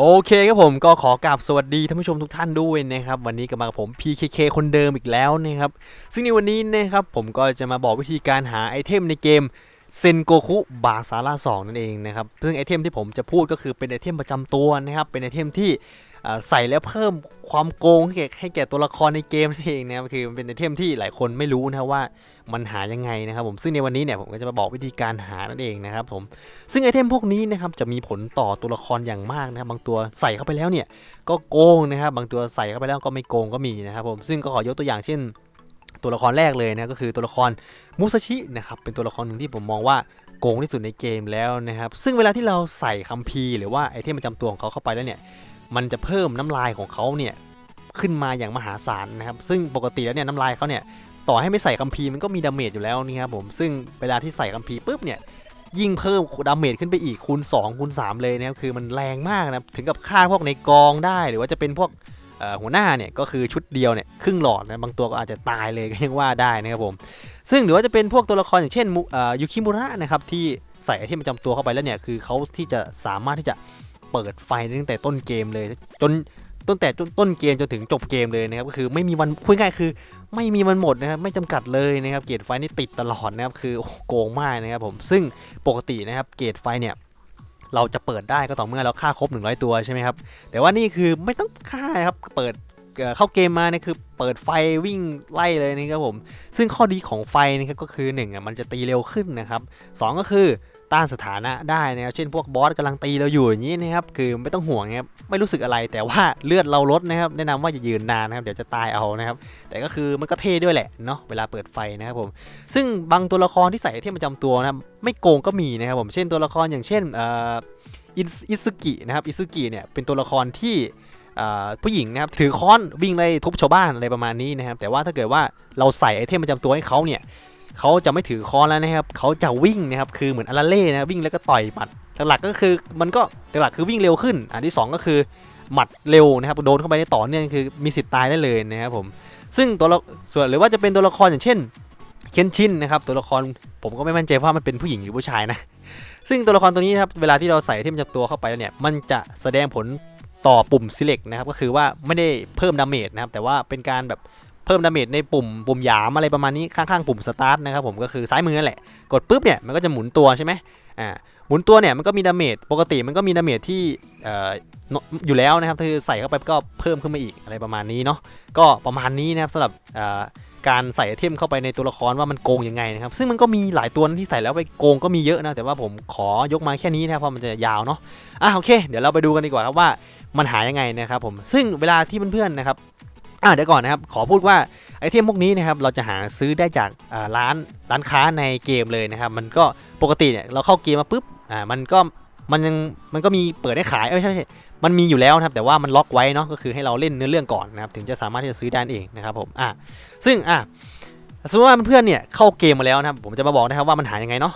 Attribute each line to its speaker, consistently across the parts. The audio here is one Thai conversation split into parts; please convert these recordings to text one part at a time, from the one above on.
Speaker 1: โอเคครับผมก็ขอกราบสวัสดีท่านผู้ชมทุกท่านด้วยนะครับวันนี้ก็มากับผม PKK คนเดิมอีกแล้วนะครับซึ่งในวันนี้นะครับผมก็จะมาบอกวิธีการหาไอเทมในเกมเซนโกคุบาซาร่า2นั่นเองนะครับซึ่งไอเทมที่ผมจะพูดก็คือเป็นไอเทมประจำตัวนะครับเป็นไอเทมที่ ใส่แล้วเพิ่มความโกงให้แก่แกตัวละครในเกมนั่นเองนะครับคือมันเป็นไอเทมที่หลายคนไม่รู้นะว่ามันหายังไงนะครับผมซึ่งในวันนี้เนี่ยผมก็จะมาบอกวิธีการหานั่นเองนะครับผมซึ่งไอเทมพวกนี้นะครับจะมีผลต่อตัวละครอย่างมากนะครับบางตัวใส่เข้าไปแล้วเนี่ยก็โกงนะครับบางตัวใส่เข้าไปแล้วก็ไม่โกงก็มีนะครับผมซึ่งก็ขอยกตัวอย่างเช่นตัวละครแรกเลยนะก็คือตัวละครมุซาชินะครับเป็นตัวละครหนึ่งที่ผมมองว่าโกงที่สุดในเกมแล้วนะครับซึ่งเวลาที่เราใส่คัมภีร์หรือว่าไอเทมประจำตัวของเขาเข้าไปแล้วเนี่ย มันจะเพิ่มน้ำลายของเขาเนี่ยขึ้นมาอย่างมหาศาลนะครับ ซึ่งปกติแล้วเนี่ยน้ำลายเขาเนี่ยต่อให้ไม่ใส่คัมภีร์มันก็มีดาเมจอยู่แล้วนี่ครับผมซึ่งเวลาที่ใส่คัมภีร์ปุ๊บเนี่ยยิ่งเพิ่มดาเมจขึ้นไปอีกคูณ2คูณ3เลยนะครับคือมันแรงมากนะถึงกับฆ่าพวกในกองได้หรือว่าจะเป็นพวกหัวหน้าเนี่ยก็คือชุดเดียวเนี่ยครึ่งหลอดนะบางตัวก็อาจจะตายเลยก็ยังว่าได้นะครับผมซึ่งหรือว่าจะเป็นพวกตัวละครอย่างเช่นยูคิมุระนะครับที่ใส่ไอเทมประจำตัวเข้าไปแล้วเนี่ยคือเขาที่จะสามารถที่จะ เปิดไฟตั้งแต่ต้นเกมเลย จนตั้งแต่ต้นต้นเกมจนถึงจบเกมเลยนะครับก็คือไม่มีวันพูดง่ายคือ ไม่มีมันหมดนะครับไม่จำกัดเลยนะครับเกรดไฟนี่ติดตลอดนะครับคือโอโกงมากนะครับผมซึ่งปกตินะครับเกรดไฟเนี่ยเราจะเปิดได้ก็ต่อเมื่อเราฆ่าครบ 100 ตัวใช่ไหมครับแต่ว่านี่คือไม่ต้องฆ่าครับเปิดเข้าเกมมาเนี่ยคือเปิดไฟวิ่งไล่เลยนะครับผมซึ่งข้อดีของไฟนะครับก็คือ1อะมันจะตีเร็วขึ้นนะครับสองก็คือ ต้านสถานะได้นะครับเช่นพวกบอสกำลังตีเราอยู่อย่างนี้นะครับคือไม่ต้องห่วงนะครับไม่รู้สึกอะไรแต่ว่าเลือดเราลดนะครับแนะนำว่าอย่ายืนนานนะครับเดี๋ยวจะตายเอานะครับแต่ก็คือมันก็เท่ด้วยแหละเนาะเวลาเปิดไฟนะครับผมซึ่งบางตัวละครที่ใส่เทมประจำตัวนะไม่โกงก็มีนะครับผมเช่นตัวละครอย่างเช่นเอ่ออิซึกินะครับอิซึกิเนี่ยเป็นตัวละครที่ผู้หญิงนะครับถือค้อนวิ่งไล่ทุบชาวบ้านอะไรประมาณนี้นะครับแต่ว่าถ้าเกิดว่าเราใส่ไอเทมประจำตัวให้เขาเนี่ย เขาจะไม่ถือค้อนแล้วนะครับเขาจะวิ่งนะครับคือเหมือนอาราเล่นะวิ่งแล้วก็ต่อยหมัดหลักๆก็คือมันก็หลักๆคือวิ่งเร็วขึ้น อันที่สองก็คือหมัดเร็วนะครับโดนเข้าไปในต่อเนื่องคือมีสิทธิ์ตายได้เลยนะครับผมซึ่งตัวละส่วนหรือว่าจะเป็นตัวละครอย่างเช่นเคนชินนะครับตัวละครผมก็ไม่มั่นใจว่ามันเป็นผู้หญิงหรือผู้ชายนะซึ่งตัวละครตัวนี้ครับเวลาที่เราใส่ที่มันจะตัวเข้าไปแล้วเนี่ยมันจะแสดงผลต่อปุ่ม select นะครับก็คือว่าไม่ได้เพิ่มดาเมจนะครับแต่ว่าเป็นการแบบ เพิ่มดาเมจในปุ่มปุ่มหยามอะไรประมาณนี้ข้างๆปุ่ม start นะครับผมก็คือซ้ายมือนั่นแหละกดปุ๊บเนี่ยมันก็จะหมุนตัวใช่ไหมอ่าหมุนตัวเนี่ยมันก็มีดาเมจปกติมันก็มีดาเมจที่เอ่ออยู่แล้วนะครับคือใส่เข้าไปก็เพิ่มขึ้นมาอีกอะไรประมาณนี้เนาะก็ประมาณนี้นะครับสำหรับเอ่อการใส่ไอเทมเข้าไปในตัวละครว่ามันโกงยังไงนะครับซึ่งมันก็มีหลายตัวที่ใส่แล้วไปโกงก็มีเยอะนะแต่ว่าผมขอยกมาแค่นี้นะครับเพราะมันจะยาวเนาะอะโอเค เดี๋ยวเราไปดูกันดีกว่าครับว่ามันหายังไงนะครับผมซึ่งเวลาที่เพื่อนๆนะครับ อะเดี๋ยวก่อนนะครับ ขอพูดว่าไอเทมพวกนี้นะครับเราจะหาซื้อได้จากร้านร้านค้าในเกมเลยนะครับ มันก็ปกติเนี่ยเราเข้าเกมมาปุ๊บอ่ามันก็มันยังมันก็มีเปิดให้ขายเอ้ยไม่ใช่ไม่ใช่มันมีอยู่แล้วนะครับแต่ว่ามันล็อกไว้เนาะก็คือให้เราเล่นเนื้อเรื่องก่อนนะครับถึงจะสามารถที่จะซื้อได้เองนะครับผมอะซึ่งอะสมมติว่าเพื่อนเนี่ยเข้าเกมมาแล้วนะครับผมจะมาบอกนะครับว่ามันหายังไงเนาะ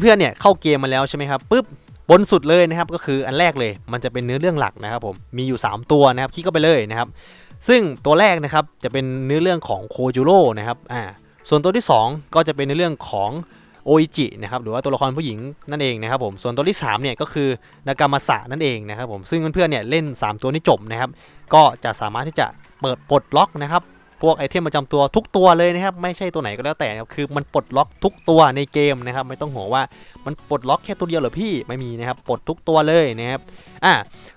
Speaker 1: เพื่อนเนี่ยเข้าเกมมาแล้วใช่ไหมครับปุ๊บ บนสุดเลยนะครับก็คืออันแรกเลยมันจะเป็นเนื้อเรื่องหลักนะครับผมมีอยู่ 3 ตัวนะครับคลิกเข้าไปเลยนะครับ ซึ่งตัวแรกนะครับจะเป็นเนื้อเรื่องของโคจูโร่นะครับอ่าส่วนตัวที่ 2 ก็จะเป็นในเรื่องของโออิจินะครับหรือว่าตัวละครผู้หญิงนั่นเองนะครับผมส่วนตัวที่3เนี่ยก็คือนากามาสะนั่นเองนะครับผมซึ่งเพื่อนๆเนี่ยเล่น 3 ตัวนี้จบนะครับก็จะสามารถที่จะเปิดปลดล็อกนะครับ พวกไอเทมประจำตัวทุกตัวเลยนะครับไม่ใช่ตัวไหนก็แล้วแต่ครับคือมันปลดล็อกทุกตัวในเกมนะครับไม่ต้องห่วงว่ามันปลดล็อกแค่ตัวเดียวหรือพี่ไม่มีนะครับปลดทุกตัวเลยนะครับอะ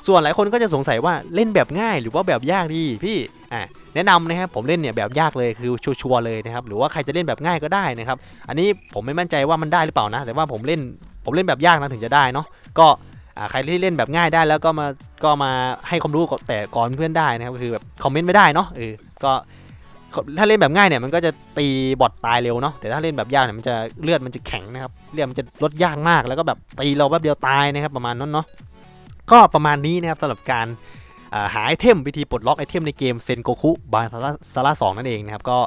Speaker 1: ส่วนหลายคนก็จะสงสัยว่าเล่นแบบง่ายหรือว่าแบบยากดีพี่อะแนะนำนะครับผมเล่นเนี่ยแบบยากเลยคือชัวร์เลยนะครับหรือว่าใครจะเล่นแบบง่ายก็ได้นะครับอันนี้ผมไม่มั่นใจว่ามันได้หรือเปล่านะ แต่ว่าผมเล่นผมเล่นแบบยากนะถึงจะได้เนาะก็อ่าใครที่เล่นแบบง่ายได้แล้วก็มาก็มาให้ความรู้แต่ก่อนเพื่อนได้นะครับก็คือแบบคอมเมนต์ไม่ได้เนาะเออก็ ถ้าเล่นแบบง่ายเนี่ยมันก็จะตีบอทตายเร็วเนาะแต่ถ้าเล่นแบบยากเนี่ยมันจะเลือดมันจะแข็งนะครับเลือดมันจะลดยากมากแล้วก็แบบตีเราแป๊บเดียวตายนะครับประมาณนั้นเนาะก็ประมาณนี้นะครับสำหรับการาหาไอเทมวิธีปลดล็อกไอเทมในเกมเซนโกคุบาซาร่าสองนั่นเองนะครับก็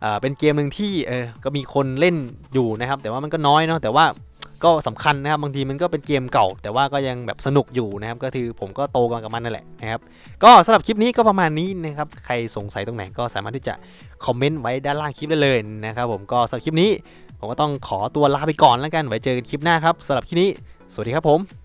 Speaker 1: เอ่อเป็นเกมหนึ่งที่เออก็มีคนเล่นอยู่นะครับแต่ว่ามันก็น้อยเนาะแต่ว่า ก็สำคัญนะครับบางทีมันก็เป็นเกมเก่า แต่ว่าก็ยังแบบสนุกอยู่นะครับก็คือผมก็โตกันกับมันนั่นแหละนะครับก็สำหรับคลิปนี้ก็ประมาณนี้นะครับใครสงสัยตรงไหนก็สามารถที่จะคอมเมนต์ไว้ด้านล่างคลิปได้เลยนะครับผมก็สำหรับคลิปนี้ ผมก็ต้องขอตัวลาไปก่อนแล้วกันไว้เจอกันคลิปหน้าครับสำหรับคลิปนี้ สวัสดีครับผม